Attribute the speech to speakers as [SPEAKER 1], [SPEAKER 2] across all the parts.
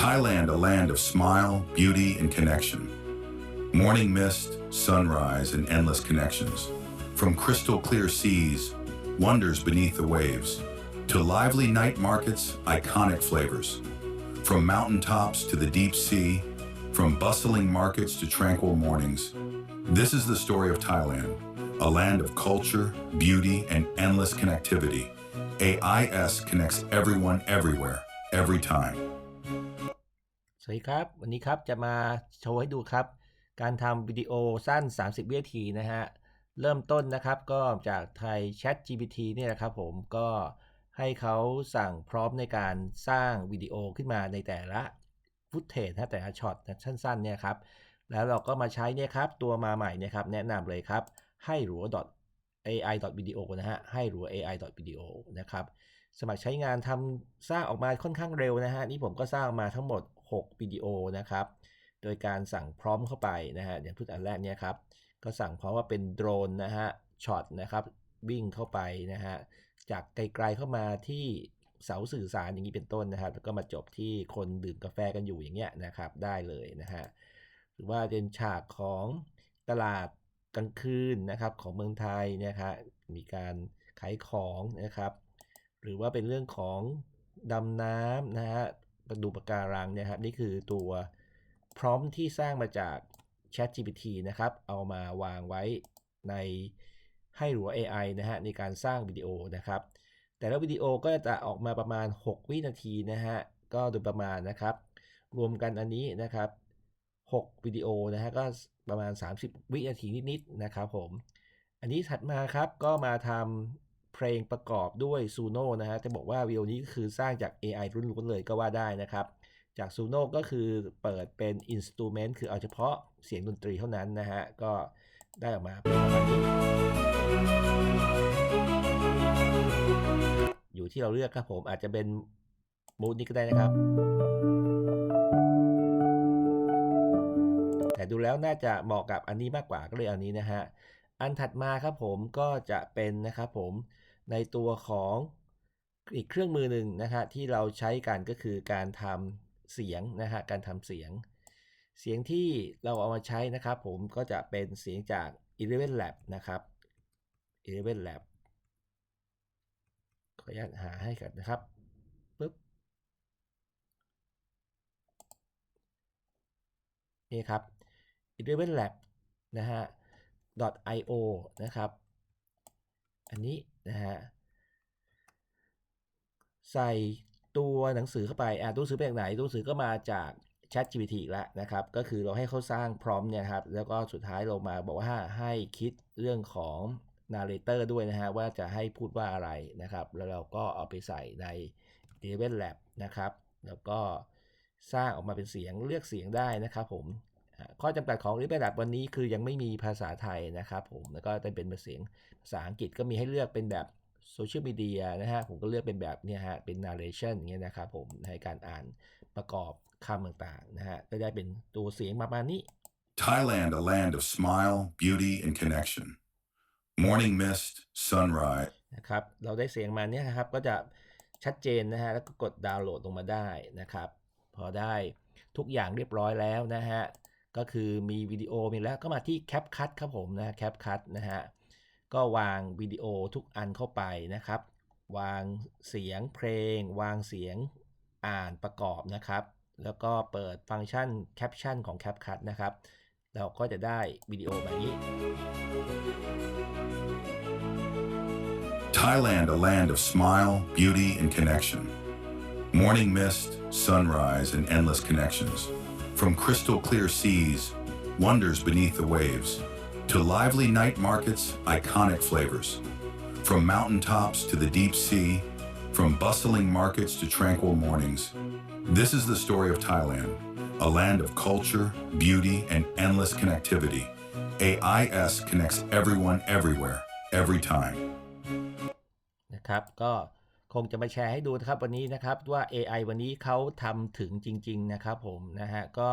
[SPEAKER 1] Thailand, a land of smile, beauty, and connection. Morning mist, sunrise, and endless connections. From crystal clear seas, wonders beneath the waves, to lively night markets, iconic flavors. From mountaintops to the deep sea, from bustling markets to tranquil mornings. This is the story of Thailand, a land of culture, beauty, and endless connectivity. AIS connects everyone everywhere, every time.
[SPEAKER 2] สวัสดีครับ วันนี้ครับจะมาโชว์ให้ดูครับ การทำวิดีโอสั้น 30 วินาทีนะฮะ เริ่มต้นนะครับก็จากไทย Chat GPT เนี่ยนะครับผมก็ให้เขาสั่งพร้อมในการสร้างวิดีโอขึ้นมาในแต่ละฟุตเทจนะแต่ละช็อตสั้นๆเนี่ยครับ แล้วเราก็มาใช้เนี่ยครับ ตัวมาใหม่เนี่ยครับ แนะนำเลยครับให้หรัว AI video นะฮะให้หรัว AI video นะครับสมัครใช้งานทำสร้างออกมาค่อนข้างเร็วนะฮะนี่ผมก็สร้างมาทั้งหมด 6วิดีโอนะครับ โดยการสั่งพร้อมเข้าไปนะฮะอย่างพูดอันแรกเนี่ยครับ ก็สั่งพร้อมว่าเป็นโดรนนะฮะช็อตนะครับวิ่งเข้าไปนะฮะจากไกลๆเข้ามาที่เสาสื่อสารอย่างนี้เป็นต้นนะครับแล้วก็มาจบที่คนดื่มกาแฟกันอยู่อย่างเงี้ยนะครับได้เลยนะฮะหรือว่าเป็นฉากของตลาดกลางคืนนะครับของเมืองไทยเนะครับมีการขายของนะครับ หรือว่าเป็นเรื่องของดำน้ำนะฮะ ดูปะการังเนี่ยครับนี่คือตัวพร้อมที่สร้างมาจาก Chat GPT นะครับ เอามาวางไว้ในให้หรัว AI นะฮะในการสร้างวิดีโอนะครับ แต่ละวิดีโอก็จะออกมาประมาณ 6 วินาทีนะฮะก็โดยประมาณนะครับ รวมกันอันนี้นะครับ6วิดีโอนะฮะก็ประมาณ 30 วินาทีนิดๆนะครับผม อันนี้ถัดมาครับก็มาทำ เพลงประกอบด้วย Suno นะฮะจะบอกว่าวิดีโอนี้ก็คือสร้างจาก AI รุ่นๆเลยก็ว่าได้นะครับ จาก Suno ก็คือเปิดเป็น Instrument คือเอาเฉพาะเสียงดนตรีเท่านั้นนะฮะ ก็ได้ออกมาประมาณนี้อยู่ที่เราเลือกครับผมอาจจะเป็นมูดนี้ก็ได้นะครับแต่ดูแล้วน่าจะเหมาะกับอันนี้มากกว่าก็เลยเอานี้นะฮะ อันถัดมาครับผมก็จะเป็นนะครับผม ในตัวของอีกเครื่องมือหนึ่งนะฮะที่เราใช้กันก็คือการทำเสียงนะฮะการทำเสียง เสียงที่เราเอามาใช้นะครับ ผมก็จะเป็นเสียงจาก Eleven Lab นะครับ Eleven Lab ขออนุญาตหาให้กันนะครับปึ๊บนี่ครับ Eleven Lab นะฮะ .io นะครับ อันนี้นะฮะใส่ตัวหนังสือเข้าไปอ่าตัวหนังสือเป็นจากไหนตัวหนังสือก็มาจาก Chat GPT แล้วนะครับ ก็คือเราให้เขาสร้างพร้อมเนี่ยครับ แล้วก็สุดท้ายเรามาบอกว่าให้คิดเรื่องของ narrator ด้วยนะฮะ ว่าจะให้พูดว่าอะไรนะครับ แล้วเราก็เอาไปใส่ใน d e v e n Lab นะครับ แล้วก็สร้างออกมาเป็นเสียงเลือกเสียงได้นะครับผม ข้อจำกัดของ r e b e l Lab วันนี้คือยังไม่มีภาษาไทยนะครับผมแล้วก็จะเป็นเสียงภาษาอังกฤษก็มีให้เลือกเป็นแบบโซเชียลมีเดียนะฮะผมก็เลือกเป็นแบบเนี่ยฮะเป็น narration อย่างเงี้ยนะครับผมในการอ่านประกอบคำต่างๆนะฮะก็ได้เป็นตัวเสียงประมาณนี้
[SPEAKER 1] Thailand, a land of smile, beauty, and connection. Morning mist, sunrise.
[SPEAKER 2] นะครับเราได้เสียงมาเนี่ยนะครับก็จะชัดเจนนะฮะแล้วก็กดดาวน์โหลดลงมาได้นะครับ พอได้ทุกอย่างเรียบร้อยแล้วนะฮะ ก็คือมีวิดีโอมีแล้วก็มาที่ CapCut ครับผมนะ CapCut นะฮะก็วางวิดีโอทุกอันเข้าไปนะครับ วางเสียงเพลง วางเสียงอ่านประกอบนะครับ แล้วก็เปิดฟังก์ชันแคปชั่นของ CapCut นะครับ เราก็จะได้วิดีโอแบบนี้
[SPEAKER 1] Thailand, a land of smile, beauty, and connection. Morning mist, sunrise, and endless connections. From crystal clear seas, wonders beneath the waves, to lively night markets, iconic flavors. From mountaintops to the deep sea, from bustling markets to tranquil mornings. This is the story of Thailand, a land of culture, beauty, and endless connectivity. AIS connects everyone everywhere, every time.
[SPEAKER 2] นะครับก็ คงจะมาแชร์ให้ดูนะครับวันนี้นะครับว่า AI วันนี้เขาทำถึงจริง ๆ นะครับผมนะฮะก็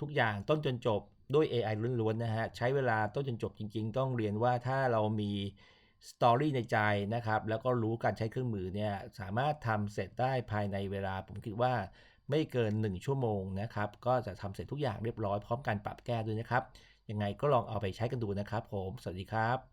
[SPEAKER 2] ทุกอย่างต้นจนจบด้วย AI ล้วนๆนะฮะใช้เวลาต้นจนจบจริง ๆ ต้องเรียนว่าถ้าเรามีสตอรี่ในใจนะครับแล้วก็รู้การใช้เครื่องมือเนี่ยสามารถทำเสร็จได้ภายในเวลา ผมคิดว่าไม่เกิน 1 ชั่วโมงนะครับก็จะทำเสร็จทุกอย่างเรียบร้อยพร้อมการปรับแก้ด้วยนะครับยังไงก็ลองเอาไปใช้กันดูนะครับผม สวัสดีครับ